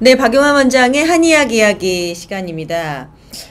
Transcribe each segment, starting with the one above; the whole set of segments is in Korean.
네, 박용환 원장의 한의학 이야기 시간입니다.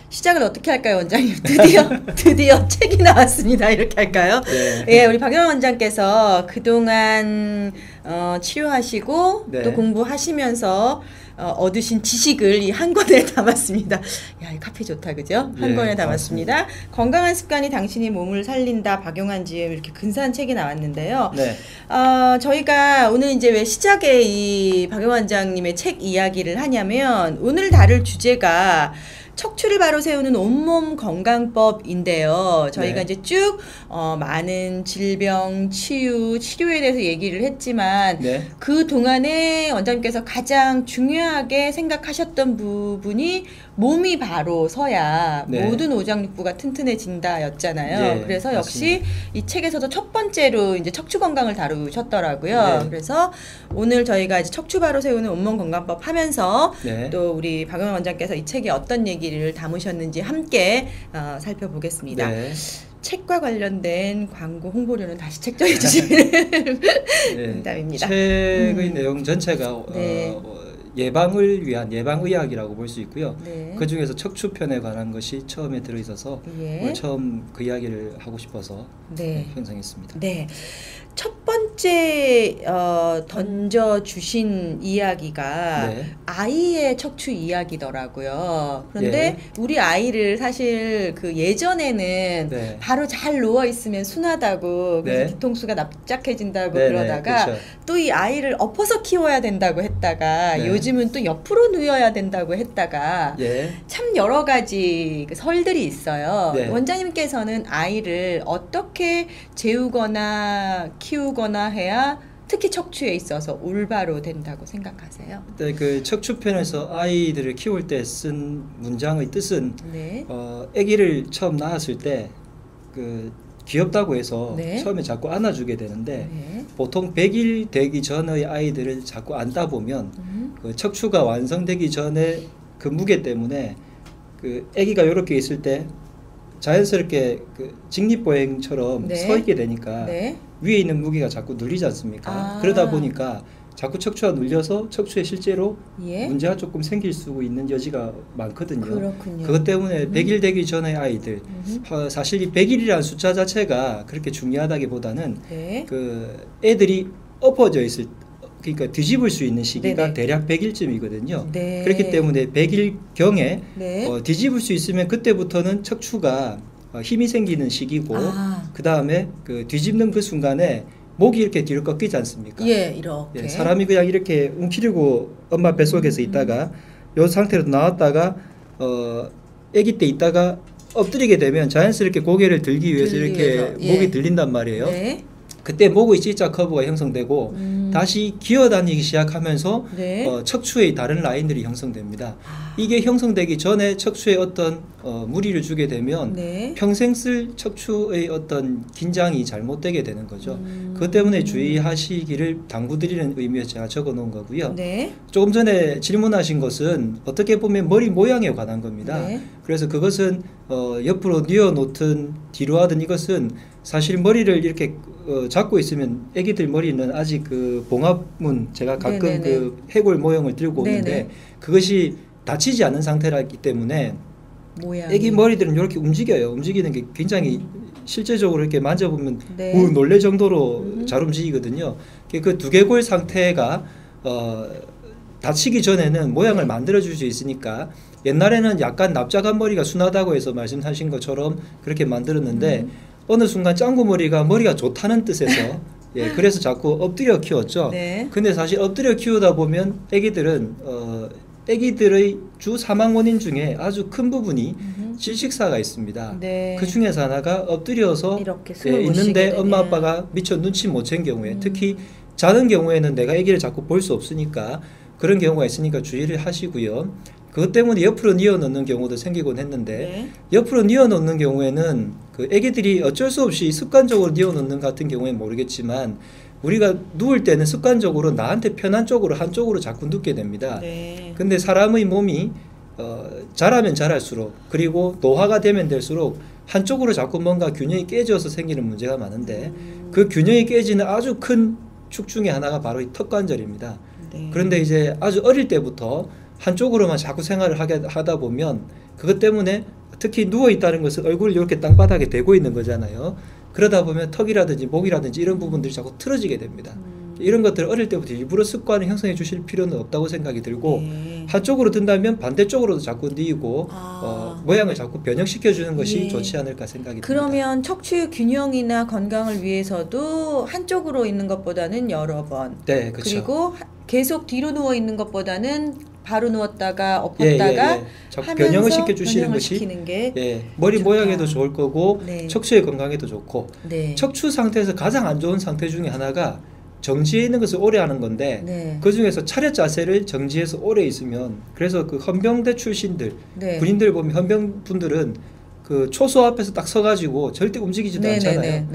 시작을 어떻게 할까요, 원장님? 드디어 드디어 책이 나왔습니다. 이렇게 할까요? 네. 예, 우리 박용환 원장께서 그동안 어, 치료하시고 네. 또 공부하시면서 어, 얻으신 지식을 이 한 권에 담았습니다. 야, 이 카페 좋다, 그죠? 한 네, 권에 담았습니다. 건강한 습관이 당신의 몸을 살린다. 박용환 지음 이렇게 근사한 책이 나왔는데요. 네. 어, 저희가 오늘 이제 왜 시작에 이 박영환 원장님의 책 이야기를 하냐면 오늘 다룰 주제가 척추를 바로 세우는 온몸 건강법인데요. 저희가 네. 이제 쭉 어, 많은 질병, 치유, 치료에 대해서 얘기를 했지만 네. 그 동안에 원장님께서 가장 중요하게 생각하셨던 부분이 몸이 바로 서야 네. 모든 오장육부가 튼튼해진다였잖아요. 예, 그래서 역시 이 책에서도 첫 번째로 이제 척추 건강을 다루셨더라고요. 네. 그래서 오늘 저희가 이제 척추 바로 세우는 온몸 건강법 하면서 네. 또 우리 박영환 원장께서 이 책에 어떤 얘기를 담으셨는지 함께 어, 살펴보겠습니다. 네. 책과 관련된 광고 홍보료는 다시 책정해 주시면 네. 부탁입니다. 책의 음. 내용 전체가 네. 어, 예방을 위한 예방의학이라고 볼 수 있고요. 네. 그 중에서 척추편에 관한 것이 처음에 들어있어서 예. 오늘 처음 그 이야기를 하고 싶어서 네. 편성했습니다. 네. 첫 번째 어, 던져 주신 이야기가 네. 아이의 척추 이야기더라고요. 그런데 예. 우리 아이를 사실 그 예전에는 네. 바로 잘 누워 있으면 순하다고 그래서 네. 뒤통수가 납작해진다고 네, 네, 그러다가. 또 이 아이를 엎어서 키워야 된다고 했다가 네. 요즘은 또 옆으로 누워야 된다고 했다가 예. 참 여러 가지 그 설들이 있어요. 네. 원장님께서는 아이를 어떻게 재우거나 키우거나 해야 특히 척추에 있어서 올바로 된다고 생각하세요? 그때 그 척추편에서 아이들을 키울 때 쓴 문장의 뜻은 네. 어, 아기를 처음 낳았을 때 그 귀엽다고 해서 네. 처음에 자꾸 안아주게 되는데 네. 보통 100일 되기 전의 아이들을 자꾸 안다 보면 음. 그 척추가 완성되기 전에 그 무게 때문에 그 아기가 이렇게 있을 때 자연스럽게 그 직립보행처럼 네. 서 있게 되니까 네. 위에 있는 무게가 자꾸 눌리지 않습니까? 아. 그러다 보니까 자꾸 척추가 눌려서 척추에 실제로 예. 문제가 조금 생길 수 있는 여지가 많거든요. 그렇군요. 그것 때문에 음. 100일 되기 전의 아이들 음. 어, 사실 이 100일이라는 숫자 자체가 그렇게 중요하다기보다는 네. 그 애들이 엎어져 있을 그러니까 뒤집을 수 있는 시기가 네네. 대략 100일쯤이거든요. 네. 그렇기 때문에 100일 경에 네. 어, 뒤집을 수 있으면 그때부터는 척추가 어, 힘이 생기는 시기고 아. 그 다음에 그 뒤집는 그 순간에 목이 이렇게 뒤로 꺾이지 않습니까? 예, 이렇게. 예, 사람이 그냥 이렇게 움츠리고 엄마 뱃속에서 음. 있다가 요 상태로 나왔다가 어 아기 때 있다가 엎드리게 되면 자연스럽게 고개를 들기 위해서 들기 이렇게 위해서, 예. 목이 들린단 말이에요. 네. 그때 목의 C자 커브가 형성되고 음. 다시 기어다니기 시작하면서 네. 어, 척추의 다른 라인들이 형성됩니다. 아. 이게 형성되기 전에 척추에 어떤 어, 무리를 주게 되면 네. 평생 쓸 척추의 어떤 긴장이 잘못되게 되는 거죠. 음. 그것 때문에 주의하시기를 당부드리는 의미에서 제가 적어 놓은 거고요. 네. 조금 전에 질문하신 것은 어떻게 보면 머리 모양에 관한 겁니다. 네. 그래서 그것은 어, 옆으로 뉘어 놓든 뒤로 하든 이것은 사실 머리를 이렇게 어, 잡고 있으면 아기들 머리는 아직 그 봉합문 제가 가끔 네네네. 그 해골 모형을 들고 네네. 오는데 그것이 다치지 않은 상태라기 때문에 모양. 아기 머리들은 이렇게 움직여요. 움직이는 게 굉장히 실제적으로 이렇게 만져보면 네. 우 놀래 정도로 음. 잘 움직이거든요. 그 두개골 상태가 어, 다치기 전에는 모양을 네. 만들어 줄 수 있으니까 옛날에는 약간 납작한 머리가 순하다고 해서 말씀하신 것처럼 그렇게 만들었는데 음. 어느 순간 짱구 머리가 머리가 좋다는 뜻에서 예 그래서 자꾸 엎드려 키웠죠. 네. 근데 사실 엎드려 키우다 보면 아기들은 어 아기들의 주 사망 원인 중에 아주 큰 부분이 음흠. 질식사가 있습니다. 네. 그 중에서 하나가 엎드려서 예, 못 있는데 엄마 되면. 아빠가 미처 눈치 못 챈 경우에 음. 특히 자는 경우에는 내가 아기를 자꾸 볼 수 없으니까 그런 경우가 있으니까 주의를 하시고요. 그것 때문에 옆으로 뉘어 놓는 경우도 생기곤 했는데 네. 옆으로 뉘어 놓는 경우에는 그 아기들이 어쩔 수 없이 습관적으로 뉘어 놓는 같은 경우에는 모르겠지만 우리가 누울 때는 습관적으로 나한테 편한 쪽으로 한쪽으로 자꾸 눕게 됩니다. 네. 근데 사람의 몸이 어, 자라면 자랄수록 그리고 노화가 되면 될수록 한쪽으로 자꾸 뭔가 균형이 깨져서 생기는 문제가 많은데 음. 그 균형이 깨지는 아주 큰 축 중에 하나가 바로 이 턱관절입니다. 네. 그런데 이제 아주 어릴 때부터 한쪽으로만 자꾸 생활을 하게 하다 보면 그것 때문에 특히 누워 있다는 것은 얼굴을 이렇게 땅바닥에 대고 있는 거잖아요. 그러다 보면 턱이라든지 목이라든지 이런 부분들이 자꾸 틀어지게 됩니다. 음. 이런 것들을 어릴 때부터 일부러 습관을 형성해 주실 필요는 없다고 생각이 들고 네. 한쪽으로 든다면 반대쪽으로도 자꾸 뉘고 아. 어, 모양을 자꾸 변형시켜 주는 것이 예. 좋지 않을까 생각이 듭니다. 그러면 척추 균형이나 건강을 위해서도 한쪽으로 있는 것보다는 여러 번 네, 그렇죠. 그리고 하- 계속 뒤로 누워 있는 것보다는 바로 누웠다가 예, 예, 엎었다가 예. 자꾸 하면서 변형을 시켜 주시는 것이 예, 머리 좋다. 모양에도 좋을 거고 네. 척추의 건강에도 좋고 네. 척추 상태에서 가장 안 좋은 상태 중에 하나가 정지해 있는 것을 오래 하는 건데 네. 그 중에서 차렷 자세를 정지해서 오래 있으면 그래서 그 헌병대 출신들 네. 군인들 보면 헌병 분들은 그 초소 앞에서 딱 서가지고 절대 움직이지도 네, 않잖아요.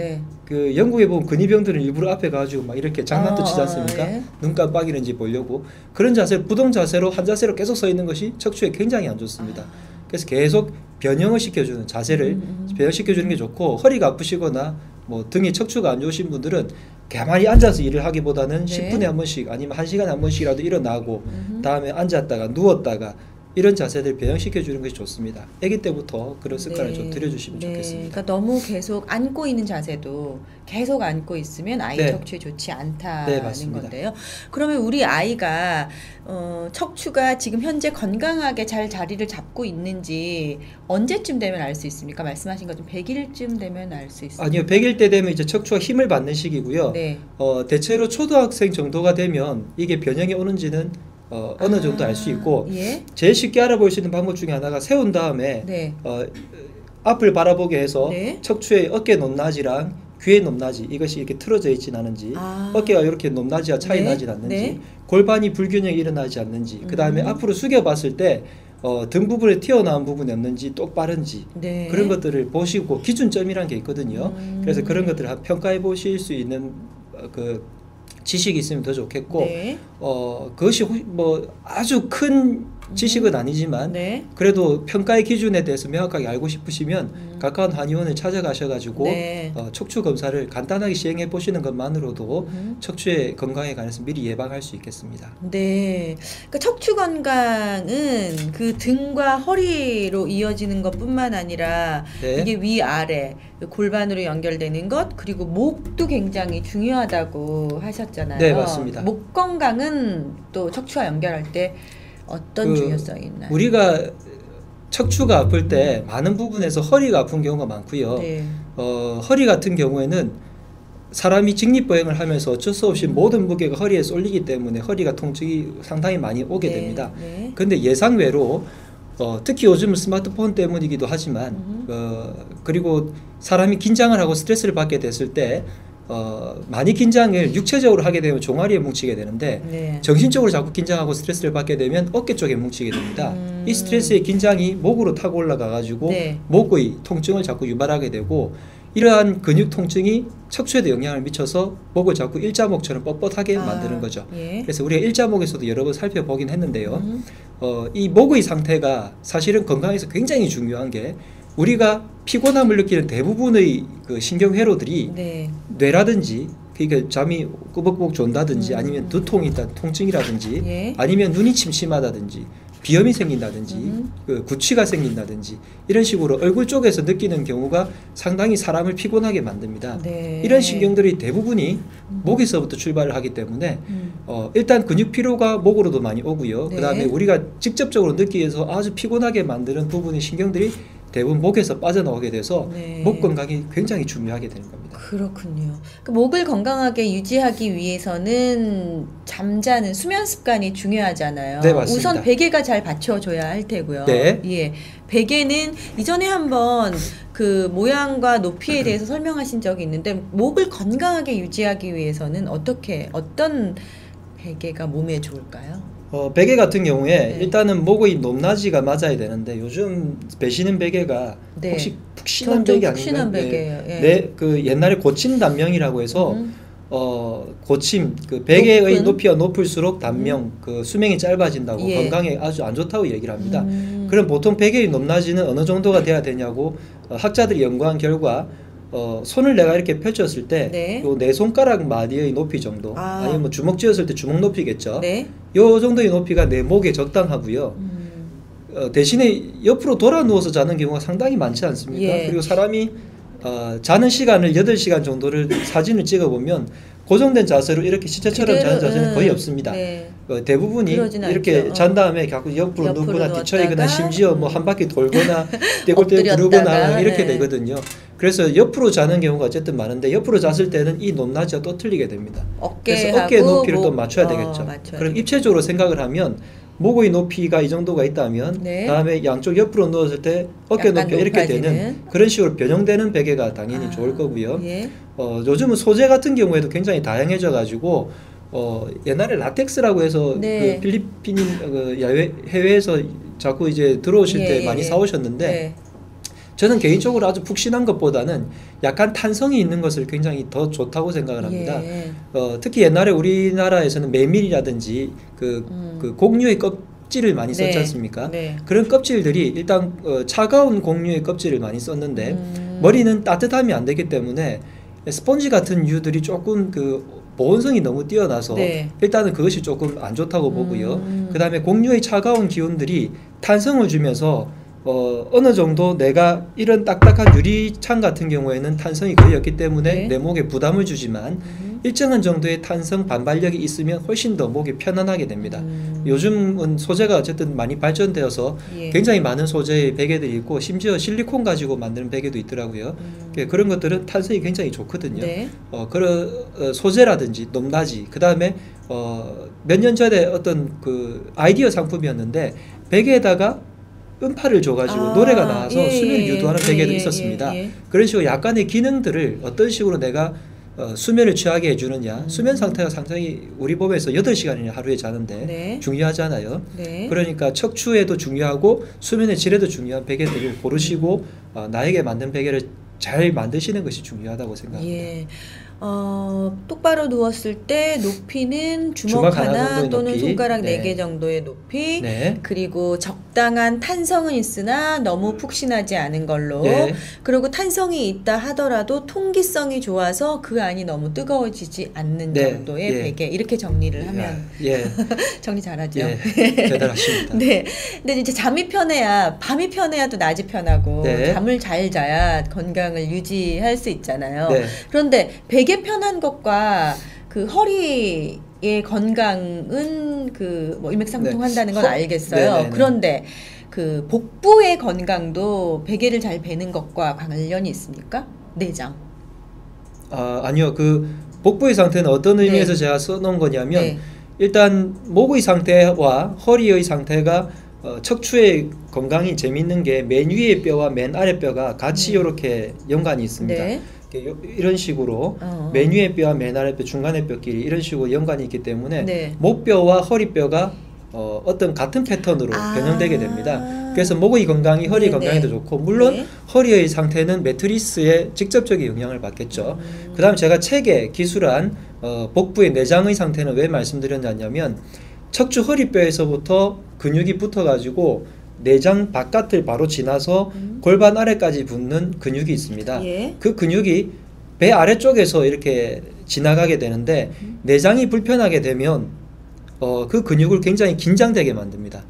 그 영국에 보면 근위병들은 일부러 앞에 가가지고 막 이렇게 장난도 어, 치지 어, 않습니까? 예. 눈 깜빡이는지 보려고 그런 자세 부동 자세로 한 자세로 계속 서 있는 것이 척추에 굉장히 안 좋습니다. 그래서 계속 변형을 시켜주는 자세를 음, 음. 변형시켜주는 게 좋고 허리가 아프시거나 뭐 등이 척추가 안 좋으신 분들은 가만히 앉아서 일을 하기보다는 네. 10분에 한 번씩 아니면 1시간에 한 번씩이라도 일어나고 음흠. 다음에 앉았다가 누웠다가 이런 자세들 변형시켜 주는 것이 좋습니다. 아기 때부터 그런 습관을 좀 들여주시면 네. 좋겠습니다. 그러니까 너무 계속 앉고 있는 자세도 계속 앉고 있으면 아이 네. 척추에 좋지 않다는 네, 맞습니다. 건데요. 그러면 우리 아이가 어, 척추가 지금 현재 건강하게 잘 자리를 잡고 있는지 언제쯤 되면 알 수 있습니까? 말씀하신 것좀 100일쯤 되면 알 수 있습니까? 아니요, 100일 때 되면 이제 척추가 힘을 받는 시기고요. 네. 어, 대체로 초등학생 정도가 되면 이게 변형이 오는지는 어, 어느 정도 알 수 있고 아, 예. 제일 쉽게 알아볼 수 있는 방법 중에 하나가 세운 다음에 네. 어, 앞을 바라보게 해서 네. 척추의 어깨 높낮이랑 귀의 높낮이 이것이 이렇게 틀어져 있진 않은지 아. 어깨가 이렇게 높낮이와 차이 네. 나진 않는지 네. 골반이 불균형이 일어나지 않는지 그 다음에 음. 앞으로 숙여 봤을 때 어, 등 부분에 튀어나온 부분이 없는지 똑바른지 네. 그런 것들을 보시고 기준점이란 게 있거든요. 음. 그래서 그런 것들을 한- 평가해 보실 수 있는 어, 그 지식이 있으면 더 좋겠고 네. 어 그것이 혹- 뭐 아주 큰 지식은 아니지만 네. 그래도 평가의 기준에 대해서 명확하게 알고 싶으시면 음. 가까운 한의원을 찾아가셔가지고 네. 어, 척추 검사를 간단하게 시행해 보시는 것만으로도 음. 척추의 건강에 관해서 미리 예방할 수 있겠습니다. 네. 그러니까 척추 건강은 그 등과 허리로 이어지는 것뿐만 아니라 네. 이게 위 아래 골반으로 연결되는 것 그리고 목도 굉장히 중요하다고 하셨잖아요. 네, 맞습니다. 목 건강은 또 척추와 연결할 때 어떤 그 중요성이 있나요? 우리가 척추가 아플 때 많은 부분에서 허리가 아픈 경우가 많고요. 네. 어, 허리 같은 경우에는 사람이 직립보행을 하면서 어쩔 수 없이 음. 모든 무게가 허리에 쏠리기 때문에 허리가 통증이 상당히 많이 오게 네, 됩니다. 네. 그런데 예상외로 어, 특히 요즘 스마트폰 때문이기도 하지만 음. 어, 그리고 사람이 긴장을 하고 스트레스를 받게 됐을 때 어, 많이 긴장을 육체적으로 하게 되면 종아리에 뭉치게 되는데 네. 정신적으로 자꾸 긴장하고 스트레스를 받게 되면 어깨 쪽에 뭉치게 됩니다. 음. 이 스트레스의 긴장이 목으로 타고 올라가 가지고 네. 목의 통증을 자꾸 유발하게 되고 이러한 근육 통증이 척추에도 영향을 미쳐서 목을 자꾸 일자목처럼 뻣뻣하게 아, 만드는 거죠. 예. 그래서 우리가 일자목에서도 여러 번 살펴보긴 했는데요. 음. 어, 이 목의 상태가 사실은 건강에서 굉장히 중요한 게 우리가 피곤함을 느끼는 대부분의 그 신경회로들이 네. 뇌라든지 그러니까 잠이 꾸벅꾸벅 존다든지 음. 아니면 두통이 있다 통증이라든지 예. 아니면 눈이 침침하다든지 비염이 생긴다든지 음. 그 구취가 생긴다든지 이런 식으로 얼굴 쪽에서 느끼는 경우가 상당히 사람을 피곤하게 만듭니다. 네. 이런 신경들이 대부분이 목에서부터 출발을 하기 때문에 음. 어, 일단 근육 피로가 목으로도 많이 오고요. 네. 그다음에 우리가 직접적으로 느끼기 위해서 아주 피곤하게 만드는 부분의 신경들이 대부분 목에서 빠져나오게 돼서 네. 목 건강이 굉장히 중요하게 되는 겁니다. 그렇군요. 그 목을 건강하게 유지하기 위해서는 잠자는 수면 습관이 중요하잖아요. 네, 맞습니다. 우선 베개가 잘 받쳐줘야 할 테고요. 네. 예. 베개는 이전에 한번 그 모양과 높이에 대해서 설명하신 적이 있는데 목을 건강하게 유지하기 위해서는 어떻게 어떤 베개가 몸에 좋을까요? 어, 베개 같은 경우에 네. 일단은 목의 높낮이가 맞아야 되는데 요즘 배시는 베개가 네. 혹시 푹신한 베개 아닌가요? 베개예요. 예. 네, 그 옛날에 고침 단명이라고 해서 음. 어 고침 그 베개의 높은? 높이가 높을수록 단명 그 수명이 짧아진다고 예. 건강에 아주 안 좋다고 얘기를 합니다. 음. 그럼 보통 베개의 높낮이는 어느 정도가 돼야 되냐고 어, 학자들이 연구한 결과 어, 손을 내가 이렇게 펼쳤을 때, 네. 요네 손가락 마디의 높이 정도, 아. 아. 니면 주먹 쥐었을 때 주먹 높이겠죠. 네. 요 정도의 높이가 내 목에 적당하고요. 음. 어, 대신에 옆으로 돌아 누워서 자는 경우가 상당히 많지 않습니까? 예. 그리고 사람이 어, 자는 시간을 8시간 정도를 사진을 찍어 보면 고정된 자세로 이렇게 시체처럼 그대로, 자는 자세는 거의 음, 없습니다. 네. 어, 대부분이 이렇게 않죠. 잔 다음에 자꾸 옆으로, 옆으로 눕거나 누웠다가, 심지어 뭐 음. 한 바퀴 돌거나 떼굴떼굴 구르거나 이렇게 네. 되거든요. 그래서 옆으로 자는 경우가 어쨌든 많은데 옆으로 잤을 때는 이 높낮이가 또 틀리게 됩니다. 그래서 어깨 높이를 또 목, 맞춰야 어, 되겠죠. 맞춰야 그럼 돼. 입체적으로 생각을 하면 목의 높이가 이 정도가 있다면 네. 다음에 양쪽 옆으로 누웠을 때 어깨 높이가 이렇게. 되는 그런 식으로 변형되는 베개가 당연히 아, 좋을 거고요. 예. 어, 요즘은 소재 같은 경우에도 굉장히 다양해져 가지고 어, 옛날에 라텍스라고 해서 네. 그 필리핀 어, 그 야외 해외에서 자꾸 이제 들어오실 예, 때 예, 많이 예. 사오셨는데 네. 저는 개인적으로 아주 푹신한 것보다는 약간 탄성이 있는 것을 굉장히 더 좋다고 생각을 합니다. 예. 어, 특히 옛날에 우리나라에서는 메밀이라든지 그, 음. 그 곡류의 껍질을 많이 썼지 네. 않습니까? 네. 그런 껍질들이 일단 어, 차가운 곡류의 껍질을 많이 썼는데 음. 머리는 따뜻함이 안 되기 때문에 스펀지 같은 유들이 조금 그 보온성이 너무 뛰어나서 네. 일단은 그것이 조금 안 좋다고 보고요. 음. 그다음에 곡류의 차가운 기운들이 탄성을 주면서 어, 어느 정도 내가 이런 딱딱한 유리창 같은 경우에는 탄성이 거의 없기 때문에 네. 내 목에 부담을 주지만 음. 일정한 정도의 탄성 반발력이 있으면 훨씬 더 목이 편안하게 됩니다. 음. 요즘은 소재가 어쨌든 많이 발전되어서 예. 굉장히 많은 소재의 베개들이 있고 심지어 실리콘 가지고 만드는 베개도 있더라고요. 음. 그- 그런 것들은 탄성이 굉장히 좋거든요. 네. 어, 그런 어, 소재라든지 높낮이 그 다음에 어, 몇 년 전에 어떤 그 아이디어 상품이었는데 베개에다가 음파를 줘가지고 아, 노래가 나와서 예, 수면을 예, 유도하는 예, 베개도 예, 있었습니다. 예, 예. 그런 식으로 약간의 기능들을 어떤 식으로 내가 어, 수면을 취하게 해주느냐 음. 수면 상태가 상당히 우리 몸에서 8시간이나 하루에 자는데 네. 중요하잖아요. 네. 그러니까 척추에도 중요하고 수면의 질에도 중요한 베개들을 고르시고 어, 나에게 맞는 베개를 잘 만드시는 것이 중요하다고 생각합니다. 예. 어, 똑바로 누웠을 때 높이는 주먹, 주먹 하나 또는 높이. 손가락 네. 네개 정도의 높이. 네. 그리고 적당한 탄성은 있으나 너무 푹신하지 않은 걸로. 예. 그리고 탄성이 있다 하더라도 통기성이 좋아서 그 안이 너무 뜨거워지지 않는 네, 정도의 예. 베개. 이렇게 정리를 하면 예, 정리 잘하죠. 예, 대단하십니다. 네. 근데 이제 잠이 편해야 밤이 편해야 또 낮이 편하고 네. 잠을 잘 자야 건강을 유지할 수 있잖아요. 네. 그런데 베개 편한 것과 그 허리 의 건강은 그 뭐 일맥상통한다는 건 네. 허- 알겠어요. 네, 네, 네. 그런데 그 복부의 건강도 베개를 잘 베는 것과 관련이 있습니까? 내장. 아, 아니요. 그 복부의 상태는 어떤 의미에서 제가 써놓은 거냐면 네. 일단 목의 상태와 허리의 상태가 어, 척추의 건강이 재밌는 게 맨 위의 뼈와 맨 아래 뼈가 같이 음. 이렇게 연관이 있습니다. 네. 이런 식으로 어. 맨 위의 뼈와 맨 아래 뼈, 중간의 뼈끼리 이런 식으로 연관이 있기 때문에 네. 목뼈와 허리뼈가 어, 어떤 같은 패턴으로 아. 변형되게 됩니다. 그래서 목의 건강이 허리 네네. 건강이 더 좋고 물론 네. 허리의 상태는 매트리스에 직접적인 영향을 받겠죠. 음. 그다음 제가 책에 기술한 어, 복부의 내장의 상태는 왜 말씀드렸냐면 척추 허리뼈에서부터 근육이 붙어가지고 내장 바깥을 바로 지나서 음. 골반 아래까지 붙는 근육이 있습니다. 예. 그 근육이 배 아래쪽에서 이렇게 지나가게 되는데 음. 내장이 불편하게 되면 어, 그 근육을 굉장히 긴장되게 만듭니다.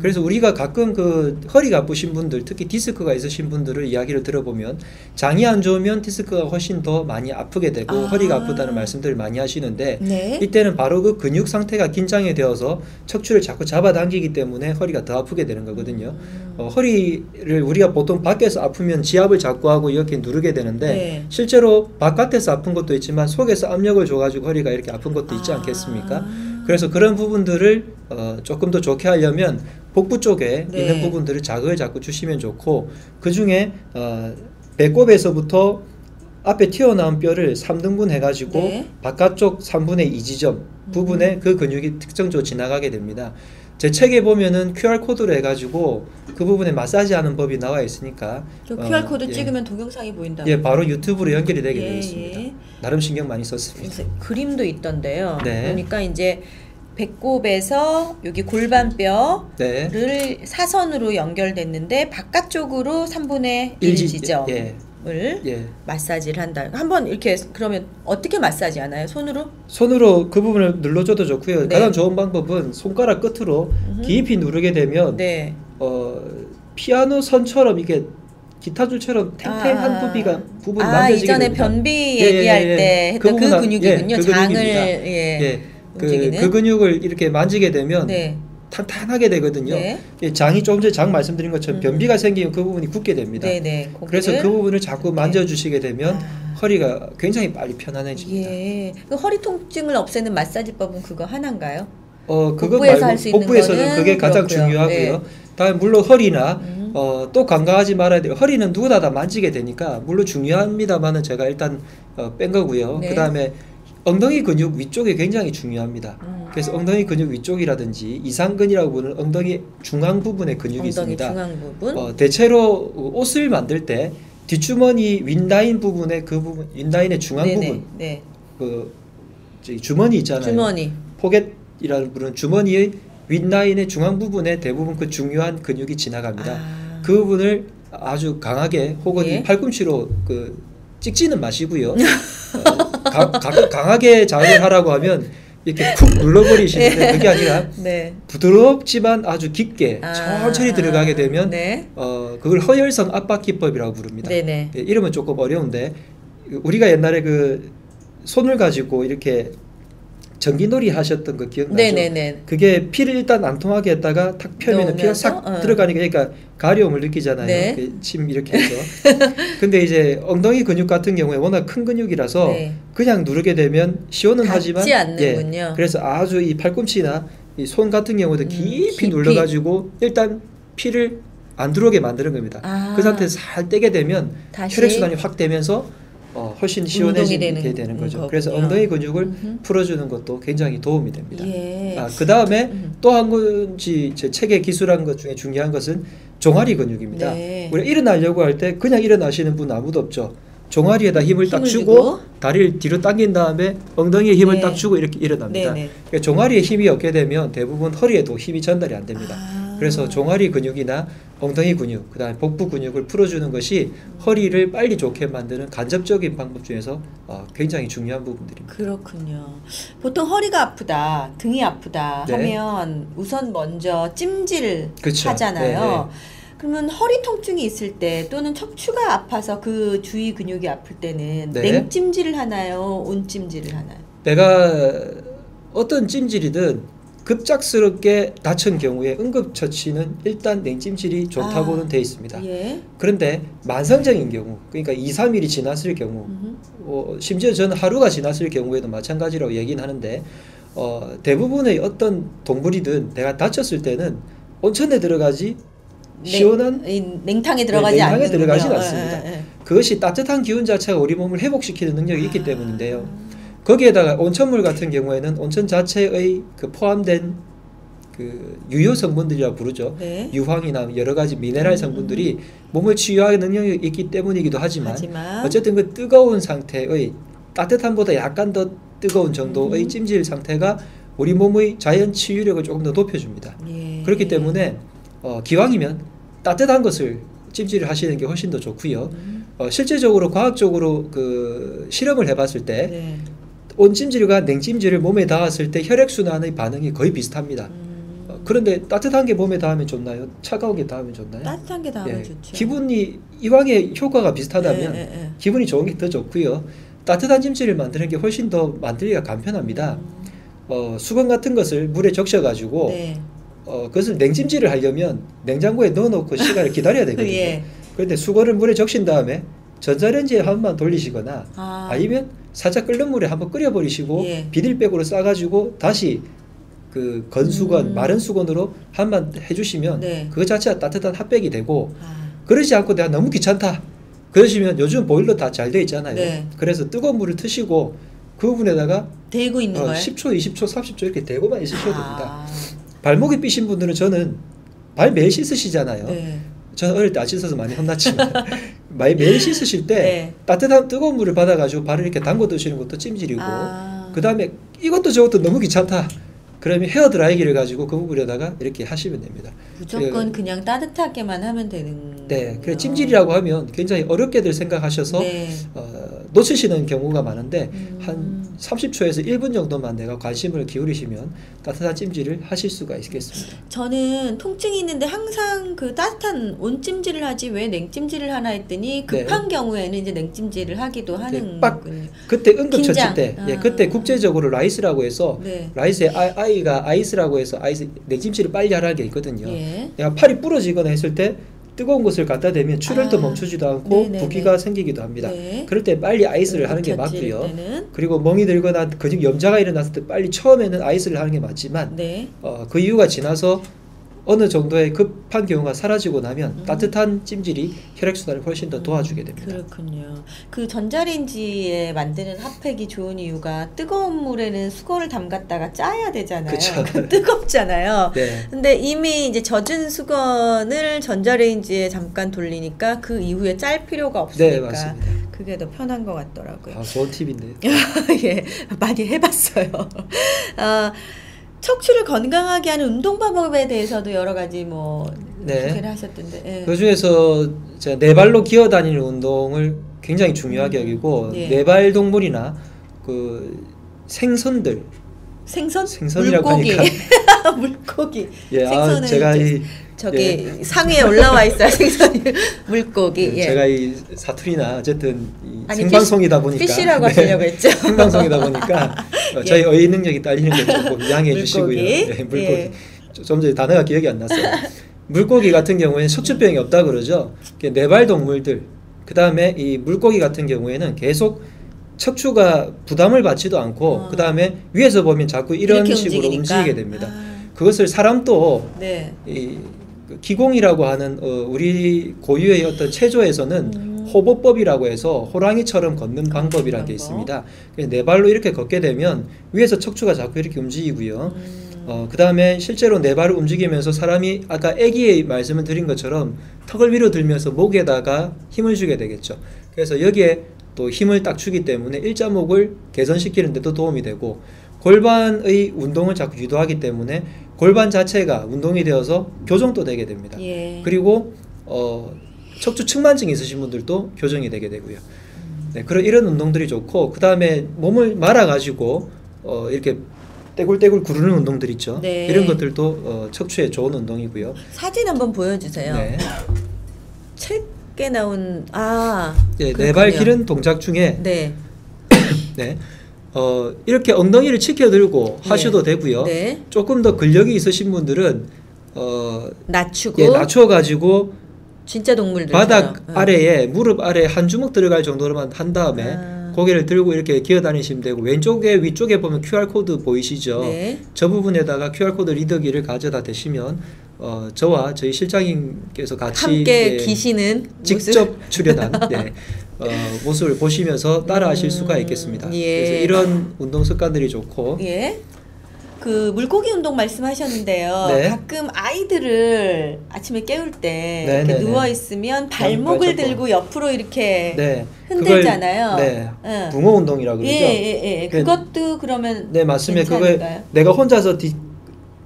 음. 그래서 우리가 가끔 그 허리가 아프신 분들, 특히 디스크가 있으신 분들을 이야기를 들어보면 장이 안 좋으면 디스크가 훨씬 더 많이 아프게 되고 아. 허리가 아프다는 말씀들을 많이 하시는데 네. 이때는 바로 그 근육 상태가 긴장이 되어서 척추를 자꾸 잡아당기기 때문에 허리가 더 아프게 되는 거거든요. 음. 어, 허리를 우리가 보통 밖에서 아프면 지압을 자꾸 하고 이렇게 누르게 되는데 네. 실제로 바깥에서 아픈 것도 있지만 속에서 압력을 줘가지고 허리가 이렇게 아픈 것도 있지 아. 않겠습니까? 그래서 그런 부분들을 어, 조금 더 좋게 하려면 복부 쪽에 네. 있는 부분들을 자극을 자꾸 주시면 좋고 그 중에 어, 배꼽에서부터 앞에 튀어나온 뼈를 3등분 해가지고 네. 바깥쪽 3분의 2 지점 부분에 그 근육이 특정적으로 지나가게 됩니다. 제 책에 보면은 QR 코드로 해가지고 그 부분에 마사지 하는 법이 나와 있으니까 저 어, QR 코드 예. 찍으면 동영상이 보인다. 예 바로 유튜브로 연결이 되게 되어 예, 있습니다. 예. 나름 신경 많이 썼습니다. 그림도 있던데요. 네. 그러니까 이제 배꼽에서 여기 골반뼈를 네. 사선으로 연결됐는데 바깥쪽으로 3분의 1 일지- 지점. 예. 예. 마사지를 한다. 한번 이렇게 그러면 어떻게 마사지 하나요? 손으로? 손으로 그 부분을 눌러줘도 좋고요. 네. 가장 좋은 방법은 손가락 끝으로 음흠. 깊이 누르게 되면 네. 어, 피아노 선처럼 이게 기타 줄처럼 탱탱한 아. 부비가 부분이 아 만져지게 이전에 됩니다. 변비 예, 예, 얘기할 예. 때그 했던 그, 부분은- 근육이군요. 예, 그 장을. 예. 예. 그. 그 근육을 이렇게 만지게 되면 네. 탄탄하게 되거든요. 네. 예, 장이 조금 전에 장 말씀드린 것처럼 음. 변비가 생기면 그 부분이 굳게 됩니다. 네, 네. 그래서 그 부분을 자꾸 이렇게. 만져주시게 되면 아. 허리가 굉장히 빨리 편안해집니다. 예. 그 허리 통증을 없애는 마사지법은 그거 하나인가요? 어 그거 복부에서 말고 복부에서는 그게 가장 그렇고요. 중요하고요. 네. 다음에 물론 허리나 음. 어, 또 간과하지 말아야 돼요. 허리는 누구나 다 만지게 되니까 물론 중요합니다만은 제가 일단 어, 뺀 거고요. 네. 그 다음에 엉덩이 근육 위쪽이 굉장히 중요합니다. 음. 그래서 엉덩이 근육 위쪽이라든지 이상근이라고 부르는 엉덩이 중앙 부분에 근육이 엉덩이 있습니다. 중앙 부분. 어, 대체로 옷을 만들 때 뒷주머니 윈라인 부분에 그 부분 윈라인의 중앙 네네. 부분 네. 그 주머니 있잖아요. 주머니. 포겟이라는 부르는 주머니의 윗라인의 중앙 부분에 대부분 그 중요한 근육이 지나갑니다. 아. 그 부분을 아주 강하게 혹은 예. 이 팔꿈치로 그 찍지는 마시고요. 어, 가- 가- 강하게 자극을 하라고 하면 이렇게 쿡 눌러버리시는데 그게 아니라 네. 부드럽지만 아주 깊게 아. 천천히 들어가게 되면 네. 어 그걸 허혈성 압박 기법이라고 부릅니다. 예, 이름은 조금 어려운데 우리가 옛날에 그 손을 가지고 이렇게 전기놀이 하셨던 거 기억나죠? 네네네. 그게 피를 일단 안 통하게 했다가 탁 펴면 피가? 싹 어. 들어가니까 그러니까 가려움을 느끼잖아요. 네. 그 침 이렇게 해서. 근데 이제 엉덩이 근육 같은 경우에 워낙 큰 근육이라서 네. 그냥 누르게 되면 시원은 하지만 예, 않는군요. 그래서 아주 이 팔꿈치나 이 손 같은 경우도 음, 깊이, 깊이. 눌러가지고 일단 피를 안 들어오게 만드는 겁니다. 아. 그 상태에서 살 떼게 되면 다시 혈액순환이 확 되면서 어, 훨씬 시원해지게 되는 되는, 거죠. 거군요. 그래서 엉덩이 근육을 음흠. 풀어주는 것도 굉장히 도움이 됩니다. 예. 아, 그 다음에 음. 또한 가지 제 책에 기술한 것 중에 중요한 것은 종아리 근육입니다. 네. 우리가 일어나려고 할 때 그냥 일어나시는 분 아무도 없죠. 종아리에다 힘을 딱 힘을 주고, 주고. 다리를 뒤로 당긴 다음에 엉덩이에 힘을 네. 딱 주고 이렇게 일어납니다. 네 네. 그러니까 종아리에 힘이 없게 되면 대부분 허리에도 힘이 전달이 안 됩니다. 아. 그래서 종아리 근육이나 엉덩이 근육, 그다음에 복부 근육을 풀어주는 것이 허리를 빨리 좋게 만드는 간접적인 방법 중에서 어, 굉장히 중요한 부분들입니다. 그렇군요. 보통 허리가 아프다, 등이 아프다 네. 하면 우선 먼저 찜질 그쵸. 하잖아요. 네, 그러면 허리 통증이 있을 때 또는 척추가 아파서 그 주위 근육이 아플 때는 네. 냉찜질을 하나요, 온찜질을 하나요? 내가 어떤 찜질이든 급작스럽게 다친 경우에 응급처치는 일단 냉찜질이 좋다고는 아, 돼 있습니다. 예. 그런데 만성적인 경우, 그러니까 2, 3일이 지났을 경우, 음흠. 어, 심지어 저는 하루가 지났을 경우에도 마찬가지라고 얘기는 하는데 어, 대부분의 어떤 동물이든 내가 다쳤을 때는 온천에 들어가지 시원한 냉, 냉탕에 들어가지 냉탕에 않는군요. 들어가진 예, 않습니다. 예, 예. 그것이 따뜻한 기운 자체가 우리 몸을 회복시키는 능력이 있기 아. 때문인데요. 거기에다가 온천물 같은 경우에는 온천 자체의 그 포함된 그 유효 성분들이라 부르죠. 네. 유황이나 여러 가지 미네랄 음. 성분들이 몸을 치유하는 능력이 있기 때문이기도 하지만, 하지만 어쨌든 그 뜨거운 상태의 따뜻함보다 약간 더 뜨거운 정도의 음. 찜질 상태가 우리 몸의 자연 치유력을 조금 더 높여줍니다. 예. 그렇기 때문에 어, 기왕이면 따뜻한 것을 찜질을 하시는 게 훨씬 더 좋고요. 음. 어, 실제적으로 과학적으로 그 실험을 해봤을 때 네. 온찜질과 냉찜질을 몸에 닿았을 때 혈액순환의 반응이 거의 비슷합니다. 음. 어, 그런데 따뜻한 게 몸에 닿으면 좋나요? 차가운 게 닿으면 좋나요? 따뜻한 게 닿으면 예, 좋죠. 기분이 이왕에 효과가 비슷하다면 예, 예, 예. 기분이 좋은 게 더 좋고요. 따뜻한 찜질을 만드는 게 훨씬 더 만들기가 간편합니다. 음. 어, 수건 같은 것을 물에 적셔가지고 네. 어, 그것을 냉찜질을 하려면 냉장고에 넣어놓고 시간을 기다려야 되거든요. 예. 그런데 수건을 물에 적신 다음에 전자레인지에 한 번만 돌리시거나 아. 아. 니면 살짝 끓는 물에 한번 끓여버리시고 예. 비닐백으로 싸가지고 다시 그 건수건 음. 마른 수건으로 한번 해주시면 네. 그거 자체가 따뜻한 핫팩이 되고 아. 그러지 않고 내가 너무 귀찮다 그러시면 요즘 보일러 다 잘 돼 있잖아요. 네. 그래서 뜨거운 물을 트시고 그 부분에다가 대고 있는 어, 거예요? 10초, 20초, 30초 이렇게 대고만 있으셔도 됩니다. 아. 발목이 삐신 분들은 저는 발 매일 씻으시잖아요. 네. 저는 어릴 때 안 씻어서 많이 혼났지만 매- 매일 씻으실 때 네. 따뜻한 뜨거운 물을 받아가지고 발을 이렇게 담궈 두시는 것도 찜질이고 아. 그 다음에 이것도 저것도 너무 귀찮다 그러면 헤어 드라이기를 가지고 그 부분에다가 이렇게 하시면 됩니다. 무조건 그냥 따뜻하게만 하면 되는. 네, 그래 찜질이라고 하면 굉장히 어렵게들 생각하셔서 네. 어, 놓치시는 경우가 많은데 음. 한 30초에서 1분 정도만 내가 관심을 기울이시면 따뜻한 찜질을 하실 수가 있겠습니다. 저는 통증이 있는데 항상 그 따뜻한 온찜질을 하지 왜 냉찜질을 하나 했더니 급한 경우에는 이제 냉찜질을 하기도 네, 하는군요. 빡! 그때 응급처치. 때, 예, 아. 그때 국제적으로 라이스라고 해서 네. 라이스에 아, 아이가 아이스라고 해서 아이스 냉찜질을 빨리 하라는 게 있거든요. 예. 내가 팔이 부러지거나 했을 때 뜨거운 것을 갖다 대면 출혈도 아. 멈추지도 않고 네네네. 붓기가 생기기도 합니다. 네. 그럴 때 빨리 아이스를 하는 게 맞고요. 때는. 그리고 멍이 들거나 근육 염자가 일어났을 때 빨리 처음에는 아이스를 하는 게 맞지만 네. 어, 그 이유가 지나서 어느 정도의 급한 경우가 사라지고 나면 음. 따뜻한 찜질이 혈액순환을 훨씬 더 도와주게 됩니다. 그렇군요. 그 전자레인지에 만드는 핫팩이 좋은 이유가 뜨거운 물에는 수건을 담갔다가 짜야 되잖아요. 그쵸. 뜨겁잖아요. 네. 근데 이미 이제 젖은 수건을 전자레인지에 잠깐 돌리니까 그 이후에 짤 필요가 없으니까 네, 맞습니다. 그게 더 편한 것 같더라고요. 아, 좋은 팁인데요. 예, 많이 해봤어요. 아, 척추를 건강하게 하는 운동 방법에 대해서도 여러 가지 뭐 네. 소개를 하셨던데. 예. 그 중에서 제가 네 발로 기어 다니는 운동을 굉장히 중요하게 음, 여기고 예. 네발 동물이나 그 생선들 생선? 생선이라고 물고기. 물고기. 예, 아, 생선은 제가 이제 이 저기 예. 상위에 올라와 있어요. 생선이 물고기. 예. 제가 이 사투리나 어쨌든 이 아니, 생방송이다 보니까 피쉬라고 네, 하시려고 했죠. 생방송이다 보니까 어, 저희 예. 어휘 능력이 딸리는 게 조금 양해해 물고기. 주시고요. 네, 물고기. 예. 좀 전에 단어가 기억이 안 났어요. 물고기 같은 경우에는 척추병이 없다 그러죠. 네발 동물들. 그 다음에 이 물고기 같은 경우에는 계속 척추가 부담을 받지도 않고 어. 그 다음에 위에서 보면 자꾸 이런 식으로 움직이니까. 움직이게 됩니다. 아, 그것을 사람도 네. 이그 기공이라고 하는 어, 우리 고유의 어떤 체조에서는 음. 호보법이라고 해서 호랑이처럼 걷는 방법이라는 게. 있습니다. 네 발로 이렇게 걷게 되면 위에서 척추가 자꾸 이렇게 움직이고요. 음. 어, 그 다음에 실제로 네 발을 움직이면서 사람이 아까 아기의 말씀을 드린 것처럼 턱을 위로 들면서 목에다가 힘을 주게 되겠죠. 그래서 여기에 또 힘을 딱 주기 때문에 일자목을 개선시키는 데도 도움이 되고 골반의 운동을 자꾸 유도하기 때문에 골반 자체가 운동이 되어서 교정도 되게 됩니다. 예. 그리고 어, 척추 측만증이 있으신 분들도 교정이 되게 되고요. 네, 그런 이런 운동들이 좋고 그 다음에 몸을 말아 가지고 어, 이렇게 떼굴떼굴 구르는 운동들 있죠. 네. 이런 것들도 어, 척추에 좋은 운동이고요. 사진 한번 보여주세요. 네, 책 에 나온 아 네, 네발 그렇군요. 기른 동작 중에 네. 네, 어, 이렇게 엉덩이를 치켜들고 예. 하셔도 되고요. 네. 조금 더 근력이 있으신 분들은 어, 낮추고 예, 낮춰 가지고 진짜 동물들 바닥 아래에 무릎 아래 한 주먹 들어갈 정도로만 한 다음에 아. 고개를 들고 이렇게 기어 다니시면 되고 왼쪽에 위쪽에 보면 QR 코드 보이시죠? 네. 저 부분에다가 QR 코드 리더기를 가져다 대시면 어, 저와 저희 실장님께서 같이 함께 예, 기시는 직접 출연한 네, 어, 모습을 보시면서 따라하실 수가 음, 있겠습니다. 예. 그래서 이런 운동 습관들이 좋고 예. 그 물고기 운동 말씀하셨는데요. 네. 가끔 아이들을 아침에 깨울 때 네, 이렇게 네, 네. 누워 있으면 발목을 발잡고. 들고 옆으로 이렇게 네, 흔들잖아요. 그걸, 네, 응. 붕어 운동이라고 그러죠. 예, 예, 예. 그- 그것도 그러면 네 맞습니다. 그걸 내가 혼자서 뒤,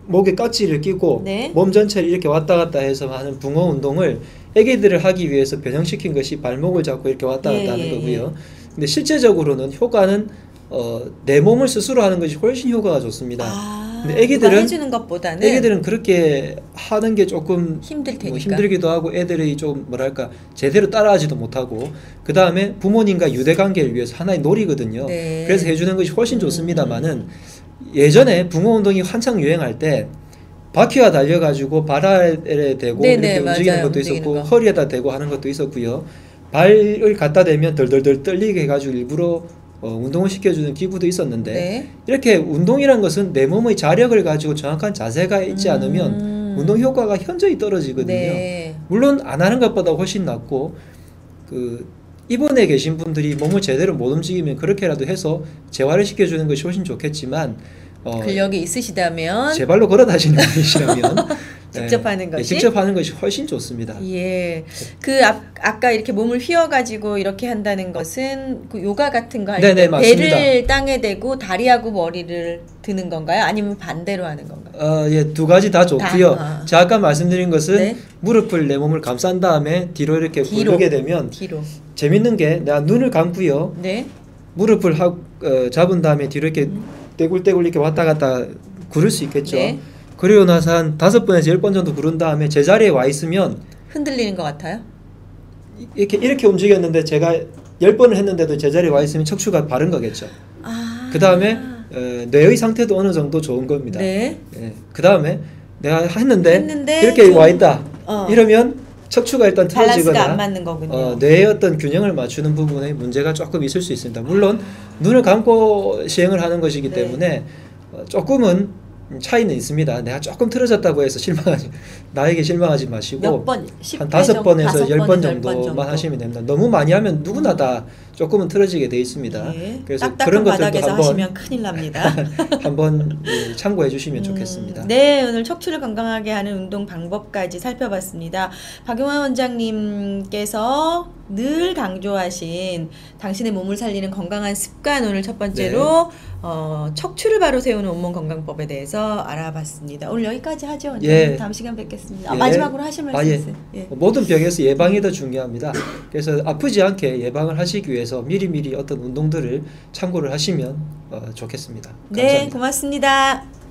목에 깍지를 끼고 네. 몸 전체를 이렇게 왔다 갔다 해서 하는 붕어 운동을 애기들을 하기 위해서 변형시킨 것이 발목을 잡고 이렇게 왔다 갔다 예, 하는 예, 거고요. 근데 실제적으로는 효과는 어, 내 몸을 스스로 하는 것이 훨씬 효과가 좋습니다. 아, 근데 애기들은- 해주는 것보다는 애기들은 그렇게 하는 게 조금 힘들 테니까. 뭐 힘들기도 하고 애들이 좀 뭐랄까 제대로 따라하지도 못하고 그 다음에 부모님과 유대 관계를 위해서 하나의 놀이거든요. 네. 그래서 해주는 것이 훨씬 음. 좋습니다만은 예전에 붕어 운동이 한창 유행할 때 바퀴가 달려가지고 발 아래에 대고 네네, 이렇게 움직이는 맞아요. 것도 움직이는 있었고 거. 허리에다 대고 하는 것도 있었고요. 발을 갖다 대면 덜덜덜 떨리게 해가지고 일부러 어, 운동을 시켜주는 기구도 있었는데 네. 이렇게 운동이란 것은 내 몸의 자력을 가지고 정확한 자세가 있지 않으면 음. 운동 효과가 현저히 떨어지거든요. 네. 물론 안 하는 것보다 훨씬 낫고 그 입원에 계신 분들이 몸을 제대로 못 움직이면 그렇게라도 해서 재활을 시켜주는 것이 훨씬 좋겠지만 어, 근력이 있으시다면 제 발로 걸어 다니는 분이시라면 직접 네. 하는 네, 것이 직접 하는 것이 훨씬 좋습니다. 예. 그 앞, 아까 이렇게 몸을 휘어 가지고 이렇게 한다는 것은 그 요가 같은 거 할때 맞습니다. 배를 땅에 대고 다리하고 머리를 드는 건가요? 아니면 반대로 하는 건가요? 어, 예, 두 가지 다 좋고요. 다, 아. 제가 아까 말씀드린 것은 네. 무릎을 내 몸을 감싼 다음에 뒤로 이렇게 뒤로. 굴르게 되면 뒤로. 재밌는 게 내가 눈을 감고요. 네. 무릎을 하, 어, 잡은 다음에 뒤로 이렇게 떼굴떼굴 이렇게 왔다 갔다 구를 수 있겠죠. 네. 그리고 나서 한 다섯 번에서 열 번 정도 구른 다음에 제자리에 와 있으면 흔들리는 것 같아요. 이렇게 이렇게 움직였는데 제가 열 번을 했는데도 제자리에 와 있으면 척추가 바른 거겠죠. 아. 그 다음에 어, 뇌의 상태도 어느 정도 좋은 겁니다. 네. 그 다음에 내가 했는데, 했는데 이렇게 좀- 와 있다. 어. 이러면 척추가 일단 틀어지거나. 어, 뇌의 어떤 균형을 맞추는 부분에 문제가 조금 있을 수 있습니다. 물론 눈을 감고 시행을 하는 것이기 네. 때문에 어, 조금은 차이는 있습니다. 내가 조금 틀어졌다고 해서 실망하지 나에게 실망하지 마시고 몇 번? 10회 한 다섯 번에서 열번 번에서 열 번 정도만 정도. 하시면 됩니다. 너무 많이 하면 누구나 다 조금은 틀어지게 돼 있습니다. 예. 그래서 그런 것들도 한번 하시면 큰일 납니다. 한번 예, 참고해 주시면 좋겠습니다. 음, 네, 오늘 척추를 건강하게 하는 운동 방법까지 살펴봤습니다. 박용환 원장님께서 늘 강조하신 당신의 몸을 살리는 건강한 습관 오늘 첫 번째로 네. 어, 척추를 바로 세우는 온몸 건강법에 대해서 알아봤습니다. 오늘 여기까지 하죠. 원장님. 예. 다음 시간 뵙겠습니다. 아, 예. 마지막으로 하실 말씀 아, 예. 있어요? 예. 모든 병에서 예방이 더 중요합니다. 그래서 아프지 않게 예방을 하시기 위해 서 미리미리 어떤 운동들을 참고를 하시면 어, 좋겠습니다. 네, 감사합니다. 고맙습니다.